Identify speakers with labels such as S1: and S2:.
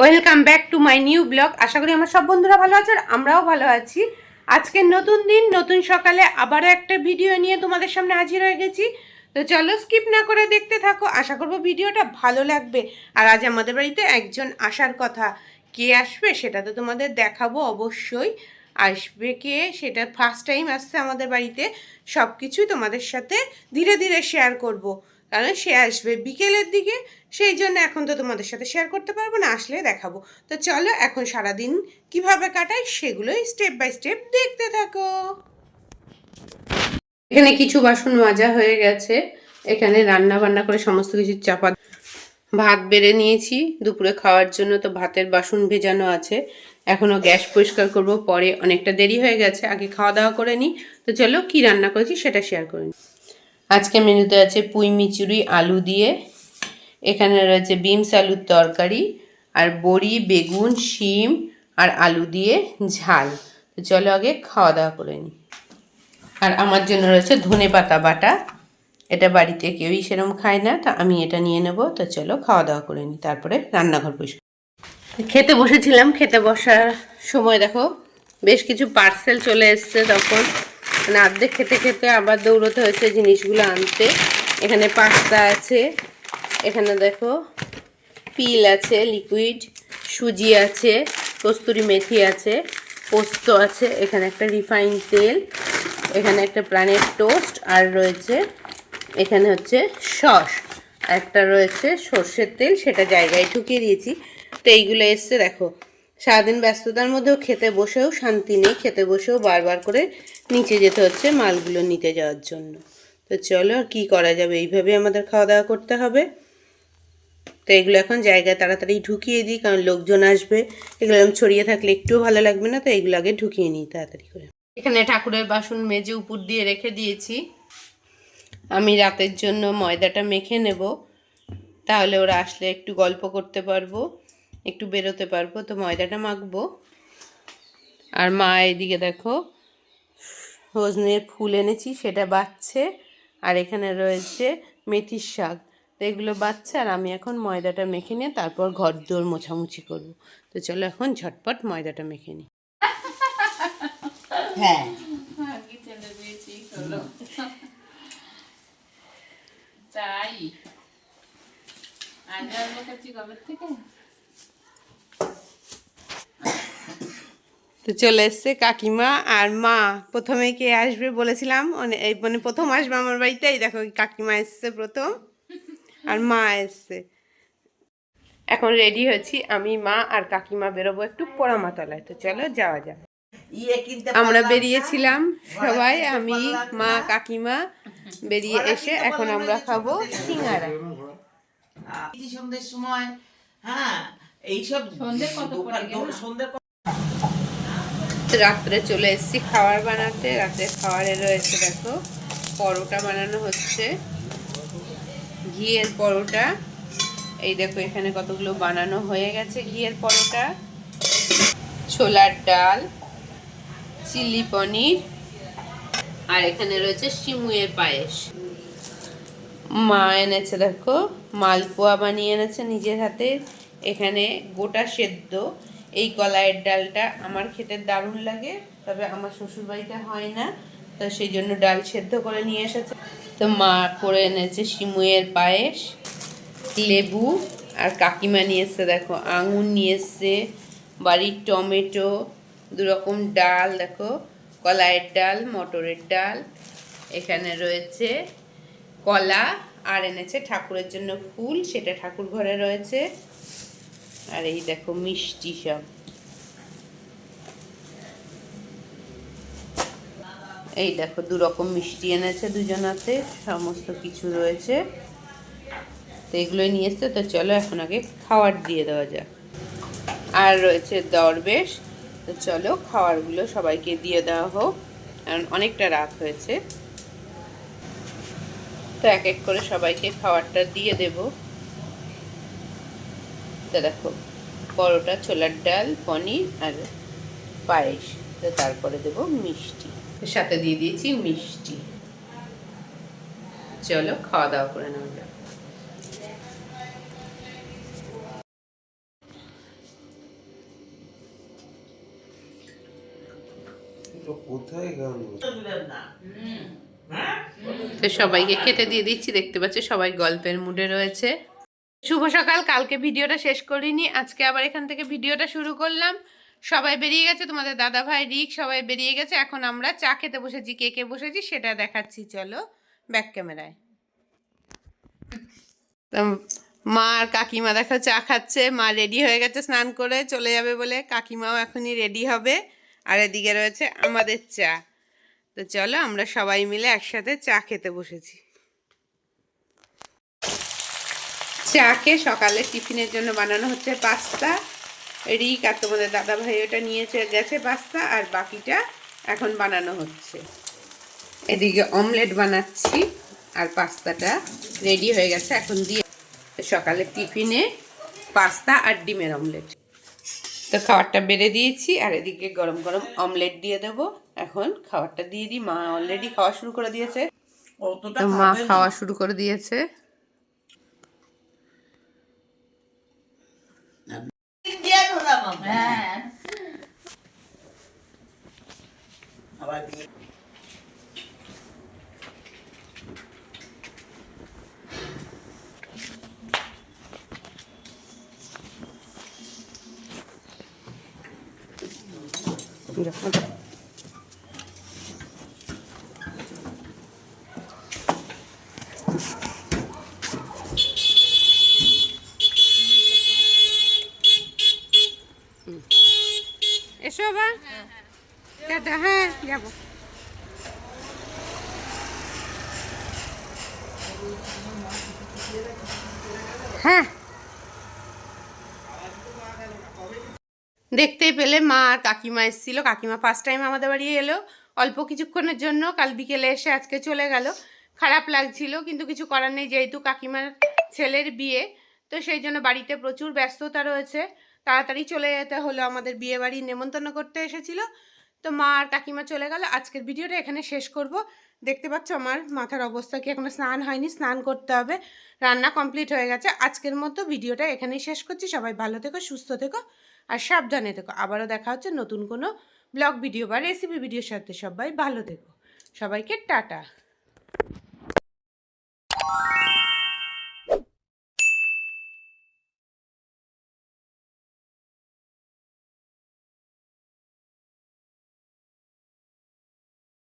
S1: Welcome back to my new blog আশা করি আমার সব বন্ধুরা ভালো আছে আর আমরাও ভালো আছি। আজকে নতুন দিন, নতুন সকালে আবারও একটা ভিডিও নিয়ে তোমাদের সামনে হাজির হয়ে গেছি। তো চলো স্কিপ না করে দেখতে থাকো। আশা করব ভিডিওটা ভালো লাগবে। আর আজ আমাদের বাড়িতে একজন আসার কথা। কে আসবে সেটা তো তোমাদের দেখাবো অবশ্যই। আসবে কে? সেটা ফার্স্ট টাইম আসছে আমাদের বাড়িতে। সব কিছুই তোমাদের সাথে ধীরে ধীরে শেয়ার করব। কারণ সে আসবে বিকেলের দিকে। সেই জন্য এখন তো তোমাদের সাথে শেয়ার করতে পারব না, আসলে দেখাবো। তো চলো এখন সারাদিন কীভাবে কাটাই সেগুলোই স্টেপ বাই স্টেপ দেখতে থাকো। এখানে কিছু বাসন মাজা হয়ে গেছে। এখানে রান্না বান্না করে সমস্ত কিছু চাপা ভাত বেড়ে নিয়েছি। দুপুরে খাওয়ার জন্য তো ভাতের বাসন ভেজানো আছে। এখনও গ্যাস পরিষ্কার করব, পরে অনেকটা দেরি হয়ে গেছে, আগে খাওয়া দাওয়া করে নিই। তো চলো কি রান্না করেছি সেটা শেয়ার করে নিই। আজকে মেনুতে আছে পুঁই মিচুরি আলু দিয়ে। এখানে রয়েছে বিমস আলুর তরকারি, আর বড়ি, বেগুন, শিম, আর আলু দিয়ে ঝাল। তো চলো আগে খাওয়া দাওয়া করে নিই। আর আমার জন্য রয়েছে ধনে পাতা বাটা। এটা বাড়িতে কেউই সেরকম খায় না, তা আমি এটা নিয়ে নেব। তো চলো খাওয়া দাওয়া করে নিই, তারপরে রান্নাঘর পরিষ্কার। খেতে বসেছিলাম, খেতে বসার সময় দেখো, বেশ কিছু পার্সেল চলে এসছে তখন। মানে আর্ধেক খেতে খেতে আবার দৌড়তে হয়েছে জিনিসগুলো আনতে। এখানে পাস্তা আছে, এখানে দেখো পিল আছে লিকুইড সুজি আছে, কস্তুরি মেথি আছে, পোস্ত আছে, এখানে একটা রিফাইন তেল, এখানে একটা প্রাণের টোস্ট আর রয়েছে এখানে হচ্ছে সস একটা রয়েছে সর্ষের তেল, সেটা জায়গায় ঢুকিয়ে দিয়েছি। তো এইগুলো এসছে, দেখো। সারাদিন ব্যস্ততার মধ্যেও খেতে বসেও শান্তি নেই, খেতে বসেও বারবার করে নিচে যেতে হচ্ছে মালগুলো নিতে যাওয়ার জন্য। তো চলো আর কী করা যাবে? এইভাবে আমাদের খাওয়া দাওয়া করতে হবে। তো এগুলো এখন জায়গায় তাড়াতাড়ি ঢুকিয়ে দিই, কারণ লোকজন আসবে। এগুলো এরকম ছড়িয়ে থাকলে একটুও ভালো লাগবে না, তো এগুলো আগে ঢুকিয়ে নিই তাড়াতাড়ি করে। এখানে ঠাকুরের বাসন মেজে উপর দিয়ে রেখে দিয়েছি। আমি রাতের জন্য ময়দাটা মেখে নেব, তাহলে ওরা আসলে একটু গল্প করতে পারব। একটু বেরোতে পারব। তো ময়দাটা মাখবো। আর মা এদিকে দেখো সজনের ফুল এনেছি সেটা বাচ্ছে। আর এখানে রয়েছে মেথির শাক। তো এগুলো বাচ্ছে আর আমি এখন ময়দাটা মেখে নিয়ে তারপর ঘর দোর মোছামুছি করব। তো চলো এখন ঝটপট ময়দাটা মেখে নিই।
S2: হ্যাঁ।
S3: তাই। আজ কবে থেকে?
S1: তো চলে এসছে কাকিমা আর মা। প্রথমে কে আসবে বলেছিলাম এই মানে প্রথম আসবে আমার বাড়িতে দেখো কাকিমা এসছে প্রথম আর মা এসছে। এখন রেডি হয়েছি আমি মা আর কাকিমা বেরোবো একটু পোড়ামাতলায় তো চলো যাওয়া যাক।
S2: ইয়ে
S1: আমরা বেরিয়েছিলাম সবাই আমি মা কাকিমা বেরিয়ে এসে এখন আমরা খাব সিঙ্গারা।
S2: সন্ধ্যের সময় হ্যাঁ এইসব
S3: সন্ধ্যে কত
S2: সন্ধ্যে
S1: রাত্রে চলে এসেছি খাবার বানাতে। রাতে খাবারে রয়েছে, দেখো, পরোটা বানানো হচ্ছে। ঘিয়ের পরোটা। এই দেখো, এখানে কতগুলো বানানো হয়ে গেছে ঘিয়ের পরোটা। ছোলার ডাল, চিলি পনির, আর এখানে রয়েছে শিমুয়ের পায়েস। মা এনেছে, দেখো, মালপোয়া বানিয়ে এনেছে নিজের হাতে। এখানে গোটা সেদ্ধ। এই কলাইয়ের ডালটা আমার খেতে দারুণ লাগে, তবে আমার শ্বশুর বাড়িতে হয় না, তো সেই জন্য ডাল সেদ্ধ করে নিয়ে এসেছে। তো মা করে এনেছে শিমুয়ের পায়েস, লেবু, আর কাকিমা নিয়ে এসছে, দেখো, আঙুর নিয়ে এসছে, বাড়ির টমেটো দুরকম ডাল, দেখো, কলাইয়ের ডাল, মটরের ডাল, এখানে রয়েছে কলা, আর এনেছে ঠাকুরের জন্য ফুল, সেটা ঠাকুর ঘরে রয়েছে। আর এই দেখো মিষ্টি সব। এই দেখো দু রকম মিষ্টি এনেছে দুজনাতে সমস্ত কিছু রয়েছে। তো এগুলোই নিয়ে এসছে, তো চলো এখন আগে খাওয়ার দিয়ে দেওয়া যাক। আর রয়েছে দরবেশ, তো চলো খাবারগুলো সবাইকে দিয়ে দেওয়া হোক, কারণ অনেকটা রাত হয়েছে। তো এক এক করে সবাইকে খাবারটা দিয়ে দেব। তা দেখো পরোটা ছোলার ডাল পনির আর পায়েস। তো তারপরে দেব মিষ্টি। সাথে দিয়ে দিয়েছি মিষ্টি। চলো খাওয়া দাওয়া করে নেওয়া যাক।
S4: তো
S1: সবাইকে খেতে দিয়ে দিচ্ছি দেখতে পাচ্ছি সবাই গল্পের মুডে রয়েছে। শুভ সকাল, কালকে ভিডিওটা শেষ করিনি, আজকে আবার এখান থেকে ভিডিওটা শুরু করলাম। সবাই বেরিয়ে গেছে, তোমাদের দাদা ভাই রিক, সবাই বেরিয়ে গেছে, এখন আমরা চা খেতে বসেছি, কে কে বসেছি সেটা দেখাচ্ছি, চলো, ব্যাক ক্যামেরায়। মা আর কাকিমা দেখো চা খাচ্ছে, মা রেডি হয়ে গেছে স্নান করে, চলে যাবে বলে কাকিমাও এখনই রেডি হবে, আর এদিকে রয়েছে আমাদের চা। তো চলো, আমরা সবাই মিলে একসাথে চা খেতে বসেছি। চাকে সকালে টিফিনের জন্য বানানো হচ্ছে পাস্তা। রিক আর তোমাদের দাদা ভাই ওটা নিয়ে চলে গেছে পাস্তা আর বাকিটা এখন বানানো হচ্ছে। এদিকে অমলেট বানাচ্ছি আর পাস্তাটা রেডি হয়ে গেছে। এখন দিয়ে সকালে টিফিনে পাস্তা আর ডিমের অমলেট। তো খাবারটা বেড়ে দিয়েছি আর এদিকে গরম গরম অমলেট দিয়ে দেবো। এখন খাবারটা দিয়ে দিই। মা অলরেডি খাওয়া শুরু করে দিয়েছে। মা খাওয়া শুরু করে দিয়েছে
S2: ইন্ডিয়ান হলাম আমরা।
S3: হ্যাঁ
S2: আবার দিয়ে
S1: এসো বা টাটা হ্যাঁ যাব। হ্যাঁ। দেখতেই পেলে মা আর কাকিমা এসেছিল। কাকিমা ফার্স্ট টাইম আমাদের বাড়ি এলো। অল্প কিছুক্ষণের জন্য কাল বিকেলে এসে আজকে চলে গেল। খারাপ লাগছিল, কিন্তু কিছু করার নেই, যেহেতু কাকিমার ছেলের বিয়ে, তো সেই জন্য বাড়িতে প্রচুর ব্যস্ততা রয়েছে। তাড়াতাড়ি চলে যেতে হলো। আমাদের বিয়ে বাড়ি নেমন্তন্ন করতে এসেছিল। তো মা আর কাকিমা চলে গেল। আজকের ভিডিওটা এখানে শেষ করব। দেখতে পাচ্ছ আমার মাথার অবস্থা কি? এখনও স্নান হয়নি, স্নান করতে হবে। রান্না কমপ্লিট হয়ে গেছে। আজকের মতো ভিডিওটা এখানেই শেষ করছি। সবাই ভালো থেকো, সুস্থ থেকো আর সাবধানে থেকো। আবারও দেখা হচ্ছে নতুন কোনো ব্লগ ভিডিও বা রেসিপি ভিডিওর সাথে। সবাই ভালো থেকো। সবাইকে টাটা।